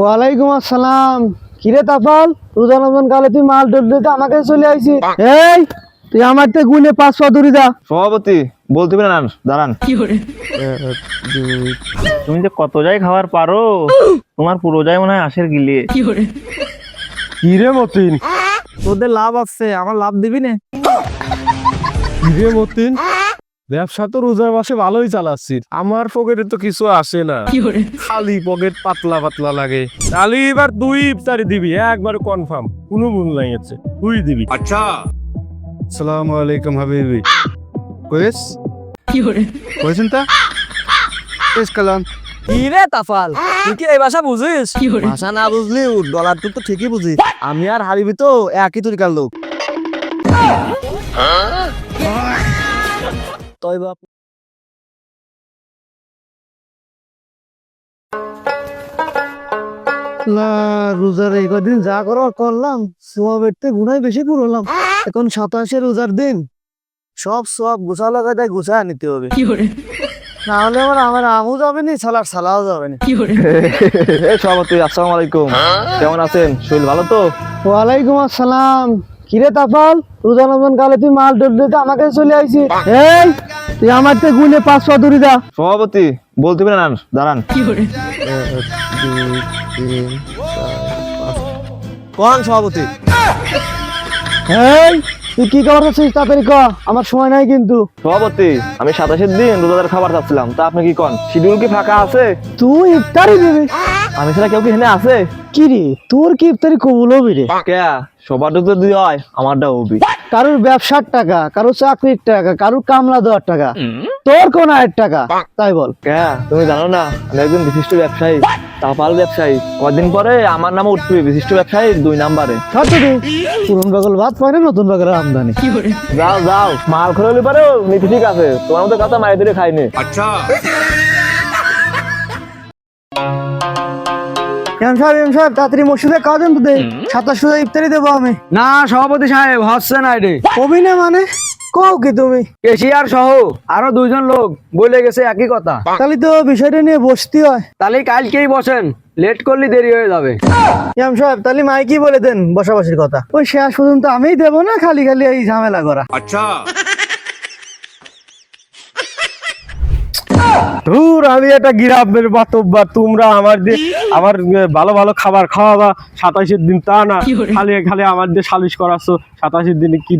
ওয়ালাইকুম আসসালাম। কিরে তাফাল? রোজা রমজান কালে তুই মাল ডল দিতে আমাকে চলে আইছি এই তুই আমার থেকে গুনে পাঁচ পা দূরে যা সভাপতি বলতে পারেন না দাঁড়ান। তুমি যে কত যাই খাবার পারো তোমার পুরো যাই মনে হয় আশের গিলিয়ে কিরে মতিন? তোদের লাভ আছে আমার লাভ দিবি না। কিরে মতিন? ব্যবসা তো রোজার মাসে ভালোই চালাচ্ছি। আমার পকেটে তো কিছু আসে না। খালি পকেট পাতলা পাতলা লাগে। খালি এবার দুই ইফতারি দিবি একবার কনফার্ম কোনো ভুল নাই আছে তুই দিবি। আচ্ছা। আসসালামু আলাইকুম হাবিবি। কইস? কইছেন তা? কইস কালাম। কিরে তাফাল? তুই কি এই ভাষা বুঝিস? ভাষা না বুঝলি ডলার তুই তো ঠিকই বুঝিস। আমি আর হারিবি তো একই তরিকার লোক। হ্যাঁ? তই বাপ রোজার এই কদিন যা করার করলাম সোয়াবের থেকে গুনাই বেশি পুরোলাম এখন সাতাশে রোজার দিন। সব সব গোসা লাগাতে গোসা নিতে হবে। না হলে আমার আমার আমও যাবে না সালার সালাও যাবে না। এই সভাপতি আসসালামু আলাইকুম। কেমন আছেন? শরীর ভালো তো? ওয়ালাইকুম আসসালাম। কিরে তাফাল? রোজা রমজান কালে তুই মাল ডল দিতে আমাকে চলে আইছি এই তুই আমার থেকে দূরে যা সভাপতি বলতে পারেন না দাঁড়ান। কোন সভাপতি। এই তুই কি খবর আছিস তাড়াতাড়ি ক আমার সময় নাই কিন্তু। সভাপতি আমি সাতাশের দিন রোজাদার খাবার চাচ্ছিলাম তা আপনি কি কন? শিডিউল কি ফাঁকা আছে? তুই ইফতারি দিবি। আমি ছাড়া কেউ কি এখানে আছে? কি রে? তোর কি ইফতারি কবুল হবি রে? কে? সবার তো দুই হয় আমারটা হবি। কারোর ব্যবসার টাকা কারোর চাকরির টাকা কারোর কামলা দেওয়ার টাকা তোর কোন আয়ের টাকা? তাই বল। কে? তুমি জানো না আমি একজন বিশিষ্ট ব্যবসায়ী। তাপাল ব্যবসায়ী। কদিন পরে আমার নাম উঠবে বিশিষ্ট ব্যবসায়ী দুই নাম্বারে। পুরন বাগল ভাত পায় না নতুন বাগলের আমদানি? যাও যাও। মাল খোলা হলে পারো নীতি ঠিক আছে। তোমার মতো কথা মায়ের ধরে খাইনি। আচ্ছা। সাহেব সাহেব তাড়াতাড়ি মসজিদে তো দে। সাতাশ ইফতারি দেবো আমি। না সভাপতি সাহেব অভিনয় মানে? কি তুমি? সহ আরও দুইজন লোক বলে গেছে একই কথা। তাহলে তো বিষয়টা নিয়ে বসতে হয়। তাহলে কালকেই বসেন লেট করলে দেরি হয়ে যাবে। সাহেব তাহলে মাইকি বলে দেন বসাবাসির কথা। ওই শেষ পর্যন্ত আমিই দেবো না খালি খালি এই ঝামেলা করা। আচ্ছা। ধুর আমি একটা গিরাফের বাতব্বা তোমরা আমার যে আমার ভালো ভালো খাবার খাওয়াবা সাতাশের দিন তা না। খালি খালি আমার যে সালিশ করাচ্ছো সাতাশের দিনে কি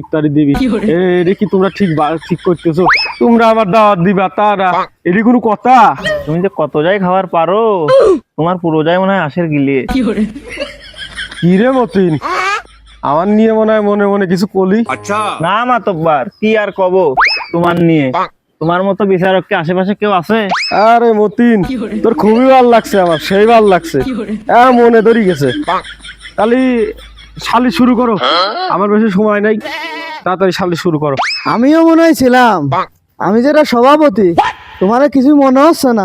ইফতারি দিবি? এটা কি তোমরা ঠিক ঠিক করতেছো? তোমরা আমার দাওয়াত দিবা তা না। এটি কোনো কথা? তুমি যে কত যাই খাবার পারো তোমার পুরো যাই মনে হয় আসের গিলে। কি রে মতিন? আমার নিয়ে মনে হয় মনে মনে কিছু কলি না মাতব্বার কি আর কব তোমার নিয়ে? তোমার মতো বিচারক কি আশেপাশে কেউ আছে? আরে মতিন তোর খুবই ভালো লাগছে আমার সেই ভালো লাগছে। হ্যাঁ মনে ধরি গেছে। তাহলে শালি শুরু করো। আমার বেশি সময় নাই। তাড়াতাড়ি শালি শুরু করো। আমিও মনে হয় ছিলাম। আমি যেটা সভাপতি তোমার কিছু মনে হচ্ছে না।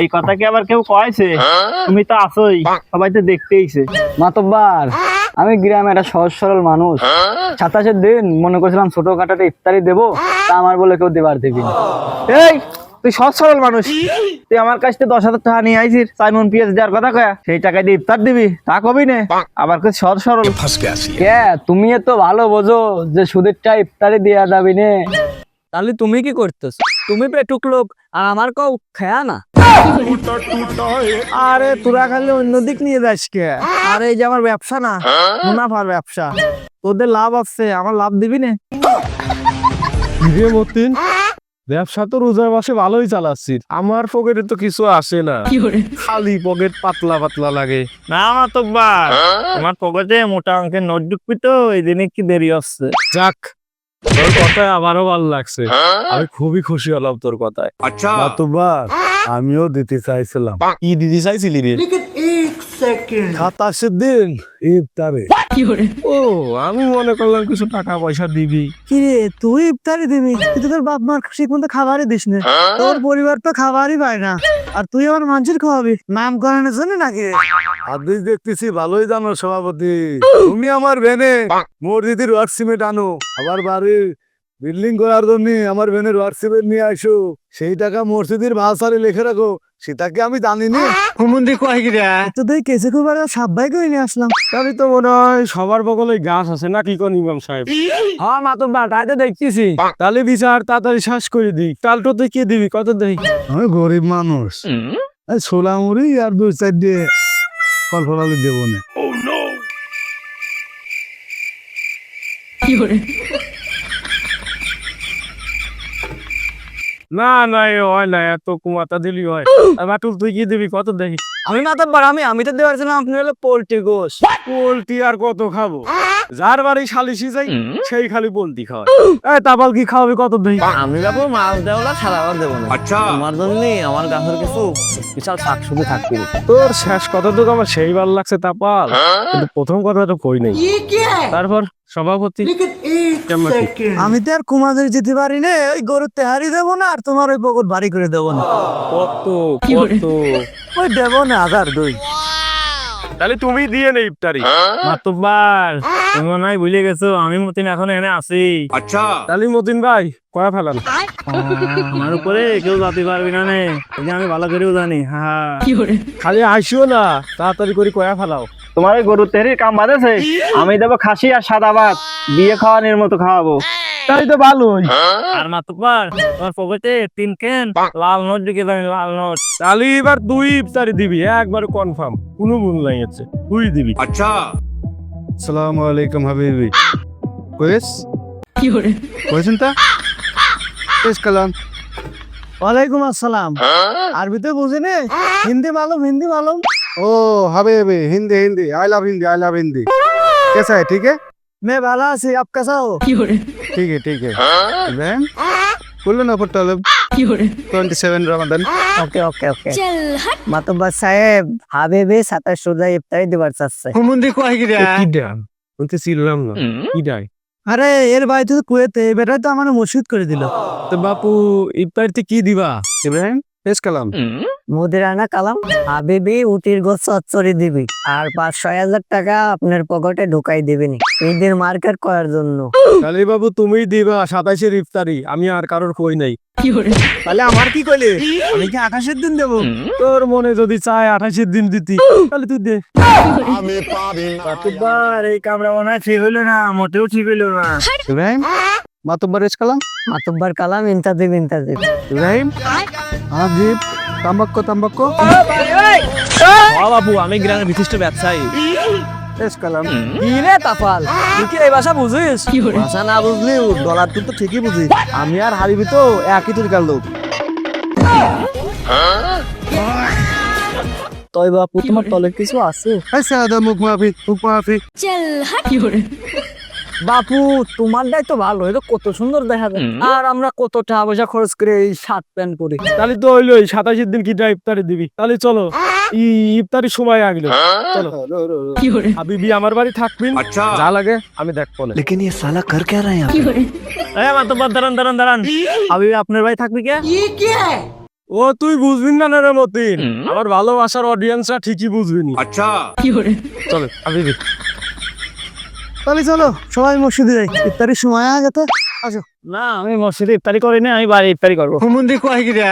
এই কথা কি আবার কেউ কয়েছে? তুমি তো আসোই সবাই তো দেখতেইছে। মাতব্বার আমি গ্রামে একটা সহজ সরল মানুষ। সাতাশের দিন মনে করছিলাম ছোট খাটাতে ইফতারি দেবো তা আমার বলে কেউ দেবার দিবি না। এই তুই সৎ সরল মানুষ। তুই আমার কাছ থেকে দশ হাজার টাকা নিয়ে আইছিস সাইমন পিএস দেওয়ার কথা কয়া। সেই টাকা দিয়ে ইফতার দিবি তা কবি নে। আবার কাছে সৎ সরল। কে তুমি এত ভালো বোঝো যে সুদের টা ইফতারি দেওয়া যাবি নে। তাহলে তুমি কি করতেছ? তুমি পেটুক লোক আর আমার কেউ খেয়া না। আরে তোরা খালি অন্যদিক নিয়ে যাস কে? আরে এই যে আমার ব্যবসা না মুনাফার ব্যবসা। তোদের লাভ আছে আমার লাভ দিবি নে। ব্যবসা তো রোজার মাসে ভালোই চালাচ্ছি। আমার পকেটে তো কিছু আসে না। খালি পকেট পাতলা পাতলা লাগে। না আমার তো বার আমার পকেটে মোটা অঙ্কের নোট ঢুকবি তো এই দিনে কি দেরি হচ্ছে। যাক তোর কথায় আমারও ভালো লাগছে। আমি খুবই খুশি হলাম তোর কথায়। আচ্ছা। তো আমিও দিতে চাইছিলাম। কি দিতে চাইছিলি রে? সাতাশের দিন ইফতারে। ও আমি মনে করলাম কিছু টাকা পয়সা দিবি কিরে তুই ইফতারি দিবি? কিন্তু তোর বাপ মার ঠিক মতো খাবারই দিস না। তোর পরিবার তো খাবারই পায় না। আর তুই আমার মানুষের খাওয়াবি নামকরণের জন্য নাকি? আদেশ দেখতেছি ভালোই জানো সভাপতি। তুমি আমার ভেনে মসজিদের ওয়ার্কসিমেট আনো আবার বাড়ি বিল্ডিং করার জন্য আমার বোনের হোয়াটসঅ্যাপে নিয়ে আসো সেই টাকা মসজিদের ভাষারে লিখে রাখো। সেটাকে আমি জানি না হুমুন্দি কয় গিরা তো দেখ কেসে খুব আর সাব্বাই করে নিয়ে আসলাম। তাহলে তো মনে হয় সবার বগলে গাছ আছে না কি কোন ইমাম সাহেব? হ্যাঁ মাতুব্বার তাই তো দেখতেছি। তাহলে বিচার তাড়াতাড়ি শ্বাস করে দিই। তালটো তুই কে দিবি? কত দেই? আমি গরিব মানুষ। এই ছোলা মুড়ি আর দুই চার দিয়ে ফল ফলালি দেবো না। না না এ হয় না এত কুমাতা দিলি হয়। আর তুই কি দিবি? কত দেই? আমি মাতুব্বার আমি আমি তো দেওয়ার ছিলাম আপনি হলো পোল্ট্রি গোস পোলট্রি আর কত খাব? যার বাড়ি সালিশি যাই সেই খালি পোলট্রি খাওয়ায়। এই তাপাল কি খাওয়াবি কত দেই? আমি বাবু মাছ দেবো না সারা দেবো না। আচ্ছা। তোমার জন্য আমার গাছের কিছু বিশাল শাক থাকবে। তোর শেষ কথা তো আমার সেই ভালো লাগছে তাপাল। কিন্তু প্রথম কথা তো কই নাই? তারপর সভাপতি? আমি তো আর কুমাদের যেতে পারি না ওই গরুর তেহারি দেবো না আর তোমার ওই পকট বাড়ি করে দেবো না। কত কত? ওই দেবো না হাজার দুই। তাহলে তুমি দিয়ে নে ইফতারি। মাতুব্বার তুমি মনে হয় ভুলে গেছো আমি মতিন এখন এনে আছি। তাহলে মতিন ভাই কয়া ফেলান আমার উপরে কেউ যাতে পারবি না নে আমি ভালো করেও জানি হ্যাঁ খালি আইসিও না তাড়াতাড়ি করে কয়া ফেলাও। তোমার ওই গরু তেহরির কাম বাঁধেছে? আমি দেবো খাসি আর সাদা ভাত। বিয়ে খাওয়ানোর মতো খাওয়াবো। তাই তো ভালোই হ্যাঁ? আর মা তোমার তোমার পকেটে তিন কেন? লাল নোট লাল নোট। তাহলে এবার দুই ইফতারি দিবি একবার কনফার্ম কোনো ভুল নাই আছে তুই দিবি। আচ্ছা। আলাইকুম হাবিবি। কইস? কি হরে? তা? কালাম? ওয়ালাইকুম আসসালাম। হ্যাঁ? আরবিতে হিন্দি মালুম হিন্দি মালুম। ओ Habibi Hindi Hindi I love Hindi I love Hindi कैसा है ठीक है मैं भला से आप कैसा हो ठीक है ठीक है इब्राहिम बोलो ना पट्टालब 27 रमजान ওকে ওকে ওকে মাতব্বার সাহেব হাবিবি সাতাশ রোজা ইফতারি দিবার চাচ্ছে হুমুন্দি কয় গিরা কি ডান বলতে ছিলাম না কি ডাই আরে এর বাড়িতে তো কুয়েতে বেটা তো আমার মসজিদ করে দিল তো বাপু ইফতারিতে কি দিবা ইব্রাহিম পেশ কালাম। মুদিরানা কালাম। হাবিবি উটির গোছ চচ্চড়ি দিবি। আর পাঁচ ছয় হাজার টাকা আপনার পকেটে ঢুকাই দিবিনি ঈদের মার্কেট করার জন্য। বাবু তুমি দিবা। সাতাইশের ইফতারি। আমি আর কারোর কই নাই। তাহলে আমার কি কইলে? আমি কি আকাশের দিন দেবো? তোর মনে যদি চায় আঠাশের দিন দিতি। তাহলে তুই দে। মাতুব্বার এই কামরা মনে হয় ঠিক হইল না। মোটেও ঠিক হইল না। ইব্রাহিম মাতব্বর রেস কালাম? মাতব্বার কালাম ইন্তাজিব ইন্তাজিব। ইব্রাহিম। আজিব তাম্বাক্কো তাম্বাক্কো ও বাবু আমি গ্রামের বিশিষ্ট ব্যবসায়ী। কি রে তাফাল? তুই কি এই ভাষা বুঝিস? ভাষা না বুঝলি ডলার তুই তো ঠিকই বুঝি। আমি আর হারিবি তো একই তরিকার লোক। তই বাপু তোমার তলে কিছু আছে? এই সাদা মুখ মাফি মুখ মাফি বাপু তোমারটাই তো ভালো এটা কত সুন্দর দেখা যায়। আর আমরা কত টাকা পয়সা খরচ করে এই শার্ট প্যান্ট পরি। তাহলে তো হইল সাতাশের দিন কিটা ইফতারি দিবি? তাহলে চলো ই ইফতারি সময় আগলো চলো। হাবিবি আমার বাড়ি থাকবিন যা লাগে আমি দেখব। না এই মাতব্বার দাঁড়ান দাঁড়ান দাঁড়ান। আমি আপনার ভাই থাকবি কে? ও তুই বুঝবি না রে মতিন আমার ভালোবাসার অডিয়েন্সরা ঠিকই বুঝবি নি চলো হাবিবি তাহলে চলো সবাই মসজিদে যাই। ইফতারির সময় আগে তো আসো। না আমি মসজিদে ইফতারি করি না আমি বাড়ি ইফতারি করব। মন্দির কয় গিরা।